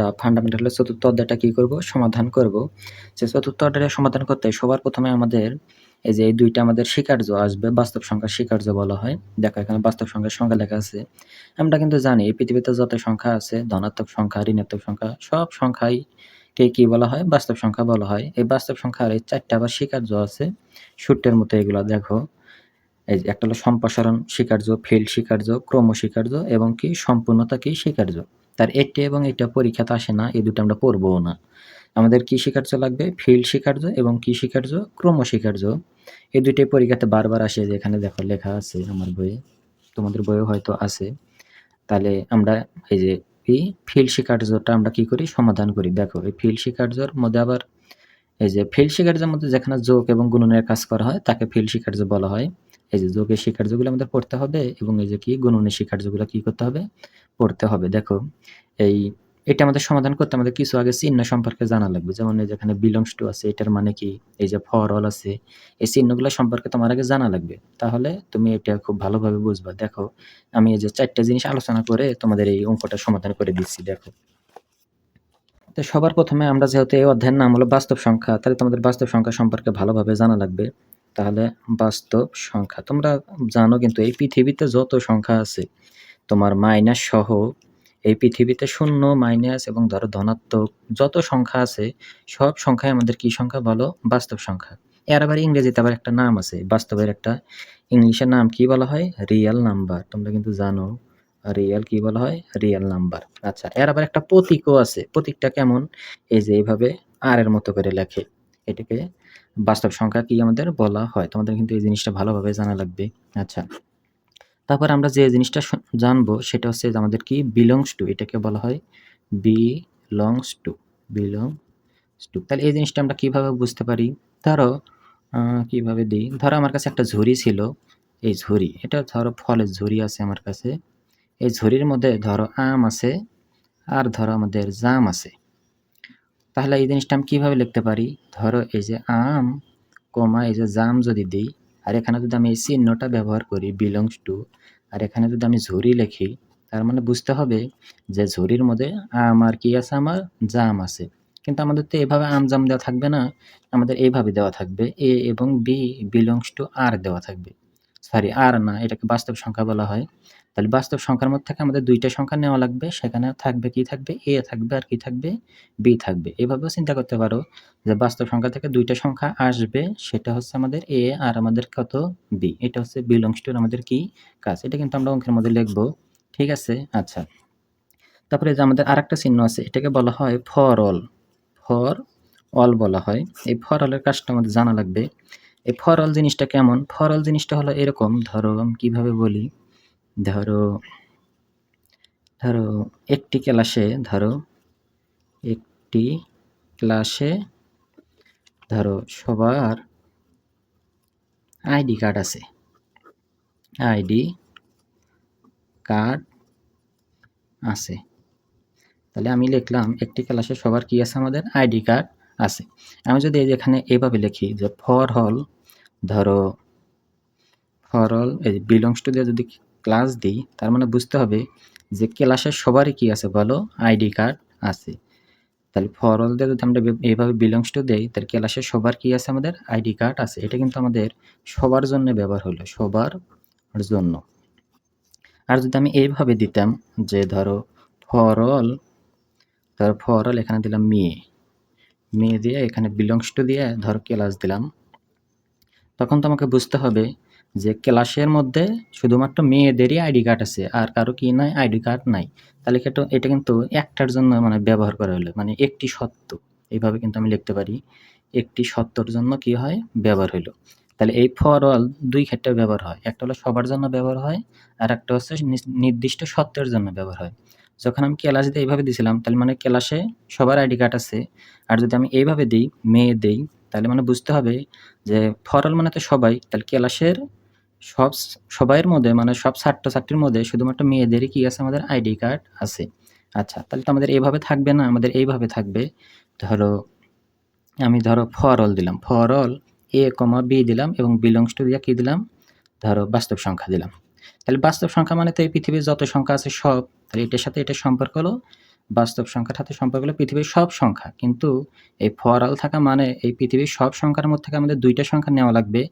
আমরা ফান্ডামেন্টালের চতুর্থ অধ্যায়টা কী করব? সমাধান করব। যে চতুর্থ অধ্যায়ের সমাধান করতে সবার প্রথমে আমাদের এই যে এই দুইটা আমাদের স্বীকার্য আসবে, বাস্তব সংখ্যা স্বীকার্য বলা হয়। দেখো, এখানে বাস্তব সংখ্যার সংখ্যা লেখা আছে। আমরা কিন্তু জানি এই পৃথিবীতে যত সংখ্যা আছে, ধনাত্মক সংখ্যা, ঋণাত্মক সংখ্যা, সব সংখ্যাই কে কি বলা হয়? বাস্তব সংখ্যা বলা হয়। এই বাস্তব সংখ্যার এই চারটা আবার স্বীকার্য আছে। সূত্রের মতো এগুলো দেখো। এই একটা হলো সম্প্রসারণ স্বীকার্য ফিল্ড স্বীকার্য ক্রম স্বীকার্য এবং কি? সম্পূর্ণতা কি? স্বীকার্য তার একটি এবং এটা পরীক্ষাতে আসে না, এই দুটো আমরা পড়ব না। আমাদের কি স্বীকার্য লাগবে? ফিল্ড শিকার্য এবং কি স্বীকার্য ক্রম স্বীকার্য এই দুইটাই পরীক্ষাতে বারবার আসে যে এখানে দেখো লেখা আছে আমার বইয়ে। তোমাদের বইয়ে হয়তো আছে। তাহলে আমরা এই যে এই ফিল্ড শিকার্যটা আমরা কি করি? সমাধান করি। দেখো, এই ফিল্ড শিকার্যর মধ্যে আবার এই যে ফিল্ড শিকার্যের মধ্যে যেখানে যোগ এবং গুণনের কাজ করা হয়, তাকে ফিল্ড শিকার্য বলা হয়। এই যে যোগের স্বীকার্যগুলো আমাদের পড়তে হবে এবং এই যে কি গুণনের স্বীকার্যগুলো কি করতে হবে? পড়তে হবে। দেখো, এই এটা আমাদের সমাধান করতে আমাদের কিছু আগে চিহ্ন সম্পর্কে জানা লাগবে। যেমন এই যেখানে বিলংস টু আছে, এটার মানে কি? এই যে ফর অল আছে, এই চিহ্নগুলো সম্পর্কে তোমার আগে জানা লাগবে। তাহলে তুমি এটা খুব ভালোভাবে বুঝবা। দেখো, আমি এই যে চারটা জিনিস আলোচনা করে তোমাদের এই অঙ্কটা সমাধান করে দিচ্ছি। দেখো, তো সবার প্রথমে আমরা যেহেতু এই অধ্যায়ের নাম হলো বাস্তব সংখ্যা, তাহলে তোমাদের বাস্তব সংখ্যা সম্পর্কে ভালোভাবে জানা লাগবে। তাহলে বাস্তব সংখ্যা। তোমরা জানো কিন্তু এই পৃথিবীতে যত সংখ্যা আছে, তোমার মাইনাস সহ এই পৃথিবীতে শূন্য মাইনাস এবং ধরো ধনাত্মক যত সংখ্যা আছে, সব সংখ্যায় আমাদের কি সংখ্যা বলো? বাস্তব সংখ্যা। এর আবার ইংরেজিতে আবার একটা নাম আছে, বাস্তবের একটা ইংলিশের নাম কি বলা হয়? রিয়েল নাম্বার তোমরা কিন্তু জানো রিয়েল কি বলা হয়? রিয়েল নাম্বার আচ্ছা এর আবার একটা প্রতীকও আছে। প্রতীকটা কেমন? এই যে এইভাবে আর এর মতো করে লেখে। এটাকে বাস্তব সংখ্যা কি আমাদের বলা হয়? তোমাদের কিন্তু এই জিনিসটা ভালোভাবে জানা লাগবে। আচ্ছা। তারপর আমরা যে জিনিসটা জানব সেটা হচ্ছে আমাদের কি বিলংস টু এটাকে বলা হয় বিলংস টু বিলংস টু তাহলে এই জিনিসটা আমরা কীভাবে বুঝতে পারি? ধরো কীভাবে দিই? ধরো আমার কাছে একটা ঝুড়ি ছিল, এই ঝুড়ি। এটা ধরো ফলের ঝুড়ি আছে আমার কাছে। এই ঝুড়ির মধ্যে ধরো আম আছে, আর ধরো আমাদের জাম আছে। তাহলে এই জিনিসটা আমি কীভাবে লিখতে পারি? ধরো এই যে আম, কমা, এই যে জাম যদি দিই, আর এখানে যদি আমি এই চিহ্নটা ব্যবহার করি বিলংস টু আর এখানে যদি আমি ঝুড়ি লিখি, তার মানে বুঝতে হবে যে ঝুড়ির মধ্যে আম আর কি আছে? আমার জাম আছে। কিন্তু আমাদের তো এভাবে আম জাম দেওয়া থাকবে না। আমাদের এইভাবে দেওয়া থাকবে। এ এবং বি বিলংস টু আর দেওয়া থাকবে। সরি আর না, এটাকে বাস্তব সংখ্যা বলা হয়। তাহলে বাস্তব সংখ্যার মধ্যে থেকে আমাদের দুইটা সংখ্যা নেওয়া লাগবে। সেখানে থাকবে কি থাকবে? এ থাকবে আর কি থাকবে? বি থাকবে। এভাবেও চিন্তা করতে পারো যে বাস্তব সংখ্যা থেকে দুইটা সংখ্যা আসবে, সেটা হচ্ছে আমাদের এ আর আমাদের কত? বি। এটা হচ্ছে বিলংস টুর আমাদের কি কাজ? এটা কিন্তু আমরা অঙ্কের মধ্যে লিখব। ঠিক আছে? আচ্ছা। তারপরে যে আমাদের আরেকটা চিহ্ন আছে, এটাকে বলা হয় ফর অল ফর অল বলা হয়। এই ফর অলের কাজটা আমাদের জানা লাগবে। এই ফর অল জিনিসটা কেমন? ফর অল জিনিসটা হলো এরকম, ধরো কীভাবে বলি? ধরো ধরো একটি ক্লাসে, ধরো একটি ক্লাসে, ধরো সবার আইডি কার্ড আছে। আইডি কার্ড আছে। তাহলে আমি লিখলাম একটি ক্লাসে সবার কি আছে? আমাদের আইডি কার্ড আছে। আমি যদি এই এখানে এভাবে লিখি যে ফর হল ধরো ফর অল এই বিলংস টু দিয়ে যদি ক্লাস দিই, তার মানে বুঝতে হবে যে ক্লাসের সবারই কি আছে বলো? আইডি কার্ড আছে। তাহলে ফর অল দিয়ে যদি আমরা এইভাবে বিলংস টু দেই, তাহলে ক্লাসের সবার কি আছে আমাদের? আইডি কার্ড আছে। এটা কিন্তু আমাদের সবার জন্য ব্যবহার হলো, সবার জন্য। আর যদি আমি এইভাবে দিতাম যে ধরো ফর অল ধরো ফর অল এখানে দিলাম মেয়ে। মেয়ে দিয়ে এখানে বিলংস টু দিয়ে ধরো ক্লাস দিলাম। তখন তো আমাকে বুঝতে হবে যে ক্লাসের মধ্যে শুধুমাত্র মেয়েদেরই আইডি কার্ড আছে আর কারও কি নাই, আইডি কার্ড নাই, তাহলে এটা কিন্তু একটার জন্য মানে ব্যবহার করা হলো মানে একটি সত্য। এইভাবে কিন্তু আমি লিখতে পারি, একটি সত্যর জন্য কি হয়, ব্যবহার হলো তাহলে এই ফর অল দুই ক্ষেত্রে ব্যবহার হয়, একটা হলো সবার জন্য ব্যবহার হয়, আর একটা হচ্ছে নির্দিষ্ট সত্যের জন্য ব্যবহার হয়। যখন আমি ক্লাস দিয়ে এইভাবে দিয়েছিলাম তাহলে মানে ক্লাসে সবার আইডি কার্ড আছে, আর যদি আমি এইভাবে দিই, মেয়ে দেই, তাহলে মানে বুঝতে হবে যে ফরল মানে তো সবাই, তাহলে ক্লাসের সব সবাইয়ের মধ্যে মানে সব ছাত্রছাত্রীর মধ্যে শুধুমাত্র মেয়েদেরই কি আছে? আমাদের আইডি কার্ড আছে। আচ্ছা তাহলে তো আমাদের এইভাবে থাকবে না, আমাদের এইভাবে থাকবে। ধরো, আমি ধরো ফর অল দিলাম। For all A comma B দিলাম এবং বিলংস টু দিয়ে কী দিলাম? ধরো বাস্তব সংখ্যা দিলাম। তাহলে বাস্তব সংখ্যা মানে তো এই পৃথিবীর যত সংখ্যা আছে সব, তাহলে এটার সাথে এটা সম্পর্ক হলো বাস্তব সংখ্যার সাথে সম্পর্ক হলো পৃথিবীর সব সংখ্যা। কিন্তু এই ফর অল থাকা মানে এই পৃথিবীর সব সংখ্যার মধ্যে থেকে আমাদের দুইটা সংখ্যা নেওয়া লাগবে।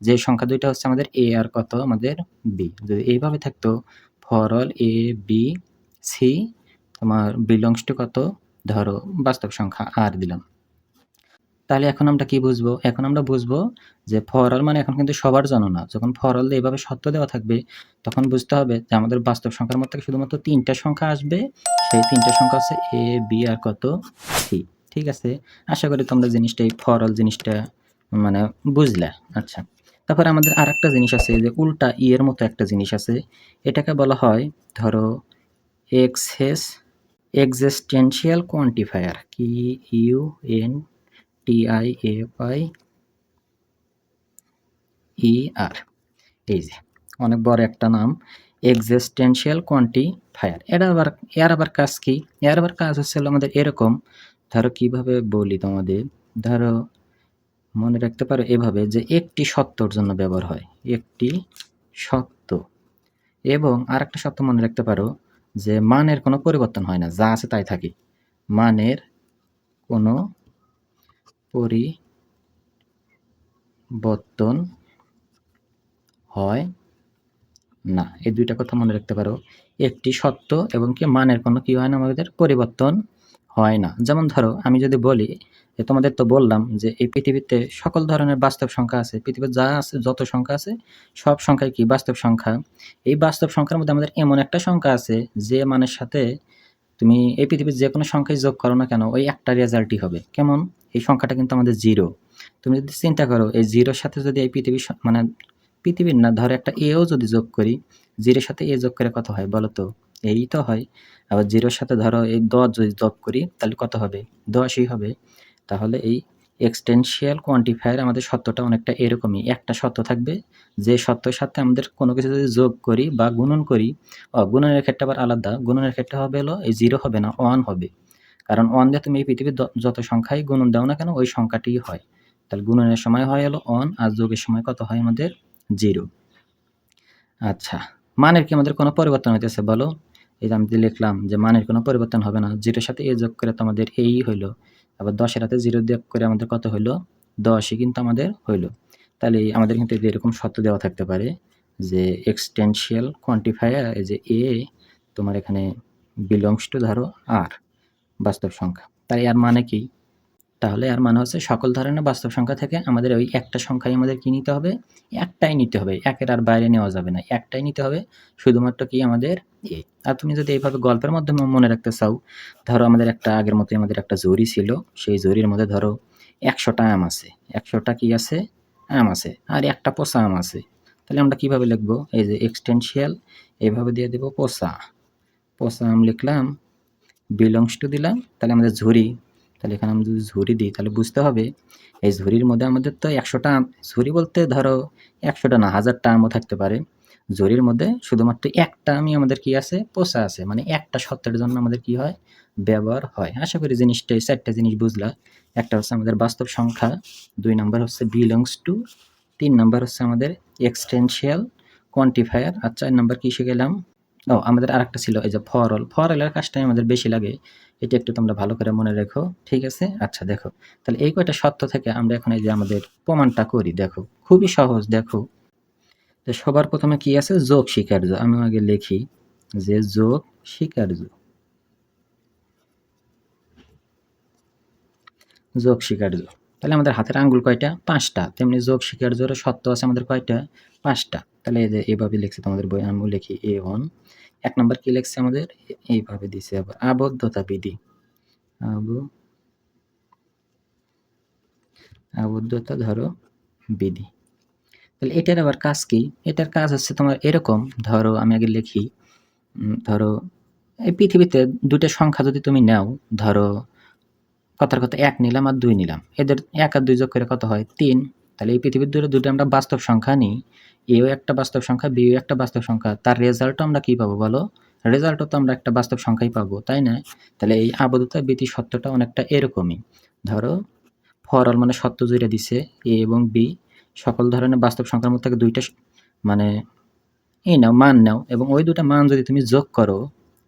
যে সংখ্যা দুইটা হচ্ছে আমাদের এ আর কত? আমাদের বি যদি এইভাবে থাকতো for all A B C তোমার বিলংস টু কত? ধরো বাস্তব সংখ্যা আর দিলাম। তাহলে এখন আমরা কি বুঝব? এখন আমরা বুঝব যে ফর অল মানে এখন কিন্তু সবার জন্য না। যখন ফর অল এইভাবে সত্য দেওয়া থাকবে, তখন বুঝতে হবে যে আমাদের বাস্তব সংখ্যার মধ্যে শুধুমাত্র তিনটা সংখ্যা আসবে। সেই তিনটা সংখ্যা হচ্ছে এ বি আর কত? সি ঠিক আছে? আশা করি তোমরা জিনিসটা, এই ফর অল জিনিসটা মানে বুঝলে। আচ্ছা। তারপরে আমাদের আর একটা জিনিস আছে যে উল্টা ই এর মতো একটা জিনিস আছে। এটাকে বলা হয়, ধরো এক্সেস এক্সিস্টেন্সিয়াল কোয়ান্টিফায়ার কি U N T I F I E R এই যে, অনেক বড় একটা নাম। এক্সিস্টেন্সিয়াল কোয়ান্টিফায়ার এটা আবার, এর আবার কাজ কি? এর আবার কাজ হচ্ছিল আমাদের এরকম। ধরো কীভাবে বলি তোমাদের? ধরো, মনে রাখতে পারো এভাবে যে একটি সত্যর জন্য ব্যবহার হয়। একটি সত্য। এবং আর একটা সত্য মনে রাখতে পারো যে মানের কোনো পরিবর্তন হয় না। যা আছে তাই থাকে। মানের কোনো পরিবর্তন হয় না। এই দুইটা কথা মনে রাখতে পারো। একটি সত্য এবং কি মানের কোনো কি হয় না আমাদের? পরিবর্তন হয় না। যেমন ধরো, আমি যদি বলি যে তোমাদের তো বললাম যে এই পৃথিবীতে সকল ধরনের বাস্তব সংখ্যা আছে। পৃথিবীর যা আছে, যত সংখ্যা আছে, সব সংখ্যাই কি বাস্তব সংখ্যা? এই বাস্তব সংখ্যার মধ্যে আমাদের এমন একটা সংখ্যা আছে যে মানের সাথে তুমি এই পৃথিবীর যে কোনো সংখ্যায় যোগ করো না কেন, ওই একটা রেজাল্টই হবে। কেমন? এই সংখ্যাটা কিন্তু আমাদের জিরো তুমি যদি চিন্তা করো, এই জিরোর সাথে যদি এই পৃথিবীর মানে পৃথিবীর না, ধরো একটা এও যদি যোগ করি জিরোর সাথে এ যোগ করে কত হয় বলো তো? এই তো হয়। আবার জিরোর সাথে ধরো এই দশ যদি যোগ করি, তাহলে কত হবে? দশই হবে। তাহলে এই এক্সটেনশিয়াল কোয়ান্টিফায়ার আমাদের সত্যটা অনেকটা এরকমই। একটা সত্য থাকবে, যে সত্যের সাথে আমাদের কোনো কিছু যদি যোগ করি বা গুণন করি গুণনের ক্ষেত্রে আবার আলাদা। গুণনের ক্ষেত্রে হবে হলো, এই জিরো হবে না ওয়ান হবে। কারণ ওয়ান দিয়ে তুমি এই পৃথিবীর যত সংখ্যাই গুণন দাও না কেন, ওই সংখ্যাটি হয়। তাহলে গুণনের সময় হয় হলো ওয়ান আর যোগের সময় কত হয় আমাদের জিরো আচ্ছা মানের কি আমাদের কোনো পরিবর্তন হইতেছে বলো? এই যে আমি লিখলাম যে মানের কোনো পরিবর্তন হবে না জিরোর সাথে এ যোগ করে তো আমাদের এই হইল। আবার দশের হাতে জিরো দিয়ে করে আমাদের কত হইল? দশই কিন্তু আমাদের হইল। তাহলে আমাদের কিন্তু এরকম শর্ত দেওয়া থাকতে পারে যে এক্সটেনশিয়াল কোয়ান্টিফায়ার এই যে এ তোমার এখানে বিলংস টু ধরো আর বাস্তব সংখ্যা। তাই এর মানে কি? তাহলে আর মানে হচ্ছে সকল ধরনের বাস্তব সংখ্যা থেকে আমাদের ওই একটা সংখ্যাই আমাদের কী নিতে হবে? একটাই নিতে হবে। একের আর বাইরে নেওয়া যাবে না। একটাই নিতে হবে। শুধুমাত্র কি আমাদের? এ। আর তুমি যদি এইভাবে গল্পের মাধ্যমে মনে রাখতে চাও, ধরো আমাদের একটা আগের মতোই আমাদের একটা জরি ছিল। সেই জরির মধ্যে ধরো একশোটা আম আছে। একশোটা কি আছে? আম আছে। আর একটা পোষা আম আছে। তাহলে আমরা কীভাবে লিখব? এই যে এক্সটেনশিয়াল এইভাবে দিয়ে দেবো পোষা। পোষা আম লিখলাম বিলংস টু দিলাম। তাহলে আমাদের ঝুড়ি তাহলে এখানে আমি যদি ঝুড়ি দিই, তাহলে বুঝতে হবে এই ঝুড়ির মধ্যে আমাদের তো একশোটা ঝুড়ি বলতে ধরো একশোটা না, হাজারটা আমও থাকতে পারে। ঝুড়ির মধ্যে শুধুমাত্র একটা আমি আমাদের কি আছে? পোষা আছে। মানে একটা সত্যের জন্য আমাদের কি হয়? ব্যবহার হয়। আশা করি জিনিসটা, এই চারটা জিনিস বুঝলা। একটা হচ্ছে আমাদের বাস্তব সংখ্যা, দুই নাম্বার হচ্ছে বিলংস টু তিন নাম্বার হচ্ছে আমাদের এক্সটেনশিয়াল কোয়ান্টিফায়ার আর চার নাম্বার কি শিখে গেলাম? ও, আমাদের আরেকটা ছিল, এই যে ফরল। ফরলের কাজটাই আমাদের বেশি লাগে। এটা একটু তোমরা ভালো করে মনে রেখো, ঠিক আছে? আচ্ছা দেখো। তাহলে এই কয়টা সত্য থেকে আমরা এখন এই যে আমাদের প্রমাণটা করি, দেখো। খুবই সহজ, দেখো। তো সবার প্রথমে কি আছে? যোগ স্বীকার্য। আমি আগে লিখি যে যোগ স্বীকার্য। যোগ স্বীকার্য। তাহলে আমাদের হাতের আঙ্গুল কয়টা? পাঁচটা। তেমনি যোগ স্বীকার্যর সত্য আছে আমাদের কয়টা? পাঁচটা। তাহলে এই যে এইভাবে লিখছি তোমাদের বই, আমি লিখি এ ওয়ান এক নম্বর কি লিখছে আমাদের? এইভাবে দিছে আবার। আবদ্ধতা বিধি। আব আবদ্ধতা ধরো বিধি। তাহলে এটার আবার কাজ কি? এটার কাজ হচ্ছে তোমার এরকম, ধরো আমি আগে লিখি ধরো এই পৃথিবীতে দুটো সংখ্যা যদি তুমি নাও, ধরো কথার কথা এক নিলাম আর দুই নিলাম। এদের এক আর দুই যোগ করে কত হয়? তিন। তাহলে এই পৃথিবীর দূরে দুটো আমরা বাস্তব সংখ্যা নিই এও একটা বাস্তব সংখ্যা বিও একটা বাস্তব সংখ্যা। তার রেজাল্টও আমরা কি পাবো বলো? রেজাল্টও তো আমরা একটা বাস্তব সংখ্যাই পাবো, তাই না? তাহলে এই আবদ্ধতা বীতি সত্যটা অনেকটা এরকমই। ধরো ফরল মানে সত্য জুড়ে দিছে এ এবং বি সকল ধরনের বাস্তব সংখ্যার মধ্যে থেকে দুইটা মানে এই নাও, মান নাও। এবং ওই দুটা মান যদি তুমি যোগ করো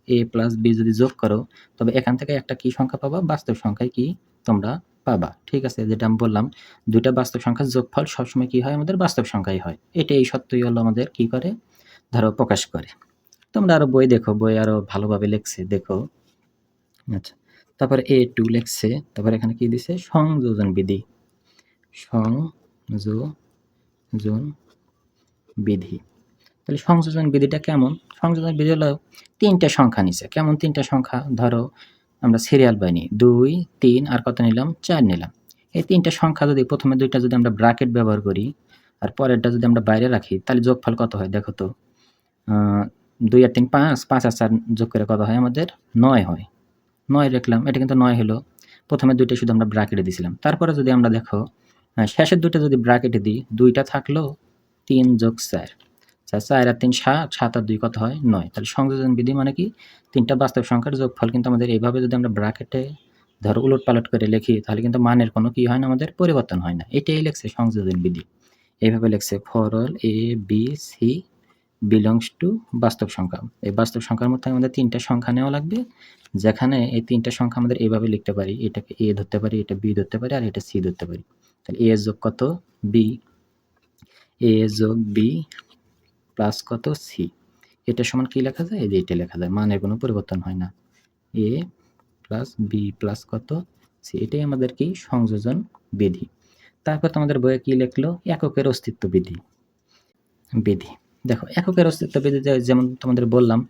এ প্লাস বি যদি যোগ করো, তবে এখান থেকে একটা কি সংখ্যা পাবা? বাস্তব সংখ্যায় কি? তোমরা পাবা, ঠিক আছে? যেটা আমি বললাম, দুইটা বাস্তব সংখ্যার যোগফল সবসময় কি হয়? আমাদের বাস্তব সংখ্যাই হয়। এটা এই সত্যই হলো আমাদের কি করে? ধরো প্রকাশ করে। তোমরা আরও বই দেখো, বই আরও ভালোভাবে লেখছে, দেখো। আচ্ছা তারপরে এ টু লেখছে, তারপরে এখানে কি দিছে? সংযোজন বিধি। সংযোজন বিধি। তাহলে সংযোজন বিধিটা কেমন? সংযোজন বিধি হলো তিনটা সংখ্যা নিছে কেমন তিনটা সংখ্যা? ধরো আমরা সিরিয়াল বাই নিই দুই, তিন, আর কত নিলাম? চার নিলাম। এই তিনটা সংখ্যা যদি প্রথমে দুইটা যদি আমরা ব্রাকেট ব্যবহার করি, আর পরেরটা যদি আমরা বাইরে রাখি, তাহলে যোগফল কত হয় দেখো তো? দুই আর তিন, পাঁচ পাঁচ আর চার যোগ করে কত হয়? আমাদের নয় হয়। নয় রাখলাম, এটা কিন্তু নয় হলো। প্রথমে দুইটা শুধু আমরা ব্রাকেটে দিয়েছিলাম তারপরে যদি আমরা দেখো শেষের দুইটা যদি ব্রাকেটে দিই, দুইটা থাকল তিন যোগ চার। চার চার আর তিন সাত সাত আর দুই কত হয়? নয়। তাহলে সংযোজন বিধি মানে কি? তিনটা বাস্তব সংখ্যার যোগফল কিন্তু আমাদের এইভাবে যদি আমরা ব্রাকেটে ধরো উলট পালট করে লিখি, তাহলে কিন্তু মানের কোনো কি হয় না, আমাদের পরিবর্তন হয় না। এটাই লেখছে সংযোজন বিধি। এইভাবে লেখছে for all A B C belongs to বাস্তব সংখ্যা। এই বাস্তব সংখ্যার মধ্যে আমাদের তিনটা সংখ্যা নেওয়া লাগবে। যেখানে এই তিনটা সংখ্যা আমাদের এইভাবে লিখতে পারি, এটাকে এ ধরতে পারি, এটা বি ধরতে পারি, আর এটা সি ধরতে পারি। তাহলে এ যোগ কত? বি এ যোগ বি প্লাস কত? সি এটা সমান কি লেখা যায়? এই যে এটা লেখা যায়। মানের কোনো পরিবর্তন হয় না। এ প্লাস বি প্লাস কত? সি এটাই আমাদের কি? সংযোজন বিধি। তারপর তোমাদের বইয়ে কি লিখলো? এককের অস্তিত্ব বিধি। বিধি। দেখো, এককের অস্তিত্ব বিধিতে যেমন তোমাদের বললাম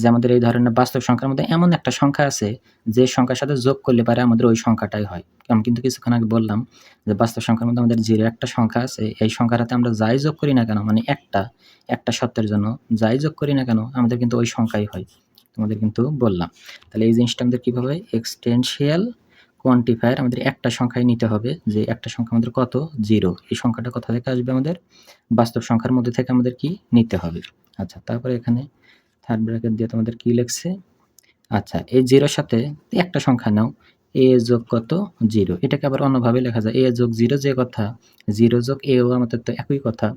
যে, আমাদের এই ধরনের বাস্তব সংখ্যার মধ্যে এমন একটা সংখ্যা আছে যে সংখ্যার সাথে যোগ করলে পারে আমাদের ওই সংখ্যাটাই হয়। আমি কিন্তু কিছুক্ষণ আগে বললাম যে, বাস্তব সংখ্যার মধ্যে আমাদের জিরো একটা সংখ্যা আছে, এই সংখ্যার হাতে আমরা যাই যোগ করি না কেন মানে একটা একটা সত্যের জন্য যাই যোগ করি না কেন, আমাদের কিন্তু ওই সংখ্যাই হয়, তোমাদের কিন্তু বললাম। তাহলে এই জিনিসটা আমাদের কীভাবে এক্সটেনশিয়াল কোয়ান্টিফায়ার আমাদের একটা সংখ্যায় নিতে হবে যে একটা সংখ্যা আমাদের কত? জিরো এই সংখ্যাটা কোথা থেকে আসবে আমাদের? বাস্তব সংখ্যার মধ্যে থেকে আমাদের কি নিতে হবে? আচ্ছা তারপরে এখানে থার্ড ব্র্যাকেট দিয়ে তোমাদের কি লিখছে? আচ্ছা এই জিরোর সাথে একটা সংখ্যা নাও। এ যোগ কত? জিরো এটাকে আবার অন্যভাবে লেখা যায়। এ যোগ জিরো যে কথা জিরো যোগ এও আমাদের তো একই কথা।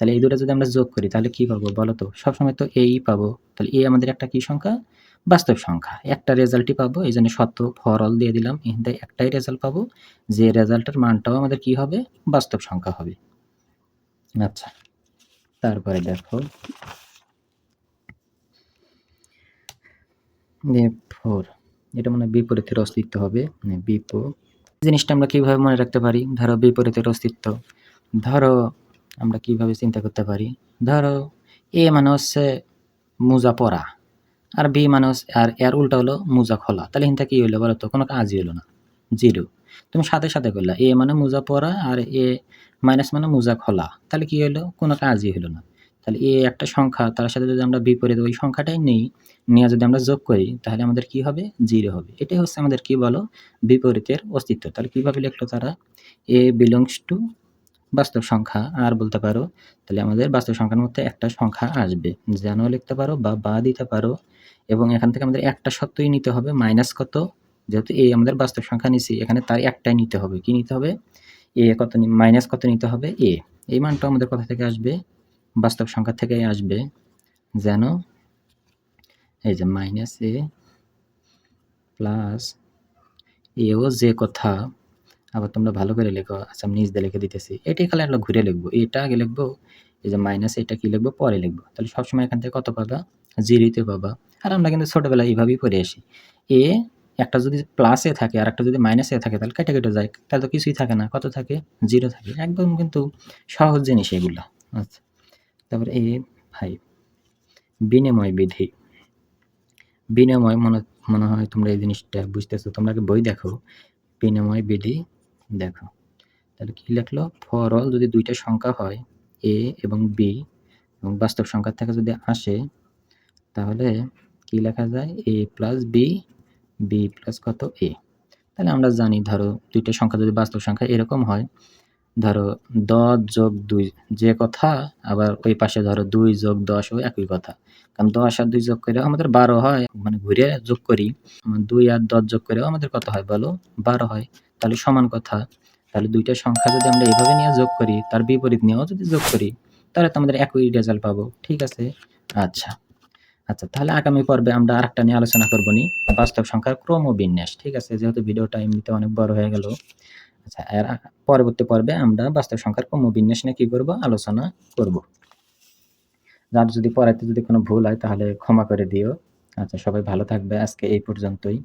তাহলে এই দুটো যদি আমরা যোগ করি, তাহলে কি পাবো বলো তো? সবসময় তো এই পাবো। তাহলে এ আমাদের একটা কি সংখ্যা? বাস্তব সংখ্যা। একটা রেজাল্টই পাবো, এই জন্য শত ফর অল দিয়ে দিলাম। এখানে একটাই রেজাল্ট পাবো। যে রেজাল্টের মানটাও আমাদের কি হবে? বাস্তব সংখ্যা হবে। আচ্ছা তারপরে দেখো। ফোর এটা মানে বিপরীতের অস্তিত্ব হবে। মানে বিপ জিনিসটা আমরা কীভাবে মনে রাখতে পারি? ধরো বিপরীতের অস্তিত্ব। ধরো আমরা কীভাবে চিন্তা করতে পারি? ধরো, এ মানে হচ্ছে মোজা পরা আর বি মানে আর এর উল্টা হলো মোজা খোলা। তাহলে হিনটা কি হইল বলো তো? কোনো কাজই হলো না। জিরো। তুমি সাথে সাথে করলা, এ মানে মোজা পরা আর এ মাইনাস মানে মোজা খোলা। তাহলে কি হলো? কোনো কাজই হলো না। তাহলে এ একটা সংখ্যা, তার সাথে যদি আমরা বিপরীত, ওই সংখ্যাটাই নেই, নিয়ে যদি আমরা যোগ করি, তাহলে আমাদের কি হবে? জিরো হবে। এটাই হচ্ছে আমাদের কি বলো? বিপরীতের অস্তিত্ব। তাহলে কীভাবে লিখলো তারা? এ বিলংস টু বাস্তব সংখ্যা আর বলতে পারো, তাহলে আমাদের বাস্তব সংখ্যার মধ্যে একটা সংখ্যা আসবে। যেন লিখতে পারো বা বা দিতে পারো। এবং এখান থেকে আমাদের একটা সত্যই নিতে হবে, মাইনাস কত? যেহেতু এ আমাদের বাস্তব সংখ্যা নিছি, এখানে তার একটাই নিতে হবে। কি নিতে হবে? এ কত মাইনাস কত নিতে হবে? এ। এই মানটা আমাদের কোথা থেকে আসবে? বাস্তব সংখ্যা থেকে আসবে। যেন এই যে মাইনাস এ প্লাস এও যে কথা। আবার তোমরা ভালো করে লেখো আচ্ছা আমি নিজ দিয়ে লিখে দিতেছি। এটাই খালি আমরা ঘুরে লিখব। এটা আগে লিখব, এই যে মাইনাস এটা কি লিখব, পরে লিখব। তাহলে সবসময় এখান থেকে কত পাবা? জিরোতে পাবা। আর আমরা কিন্তু ছোটোবেলায় এইভাবেই পড়ে আসি। এ একটা যদি প্লাসে থাকে আর একটা যদি মাইনাসে থাকে, তাহলে কেটে কেটে যায়। তাহলে তো কিছুই থাকে না। কত থাকে? জিরো থাকে। একদম কিন্তু সহজ জিনিস এগুলো। আচ্ছা। তারপরে এ ভাই বিনিময় বিধি। বিনিময় মনে মনে হয় তোমরা এই জিনিসটা বুঝতেছো। তোমরা বই দেখো। বিনিময় বিধি দেখো, তাহলে কি লিখলো? ফর অল যদি দুইটা সংখ্যা হয় এ এবং বি এবং বাস্তব সংখ্যা থেকে যদি আসে, তাহলে কি লেখা যায়? A plus B B plus কত? এ তাহলে আমরা জানি, ধরো দুইটা সংখ্যা যদি বাস্তব সংখ্যা এরকম হয় ধরো দশ যোগ দুই, যে কথা, আবার ওই পাশে ধরো দুই যোগ দশও একই কথা। কারণ দশ আর দুই যোগ করেও আমাদের বারো হয় মানে ঘুরে যোগ করি। দুই আর দশ যোগ করেও আমাদের কত হয় বলো? বারো হয়। তাহলে সমান কথা। তাহলে দুইটা সংখ্যা যদি আমরা এইভাবে নিয়ে যোগ করি, তার বিপরীত নিয়েও যদি যোগ করি, তাহলে তো আমাদের একই রেজাল্ট পাবো। ঠিক আছে? আচ্ছা। আচ্ছা তাহলে আগামী পর্বে আমরা আরেকটা নিয়ে আলোচনা করব নি। বাস্তব সংখ্যার ক্রমবিন্যাস। ঠিক আছে? যেহেতু ভিডিওটা এমনিতে অনেক বড় হয়ে গেল। আচ্ছা এর পরবর্তী পর্বে আমরা বাস্তব সংখ্যার ক্রমবিন্যাস নিয়ে কি করব? আলোচনা করব। যার যদি পড়াইতে যদি কোনো ভুল হয় তাহলে ক্ষমা করে দিও। আচ্ছা সবাই ভালো থাকবে। আজকে এই পর্যন্তই।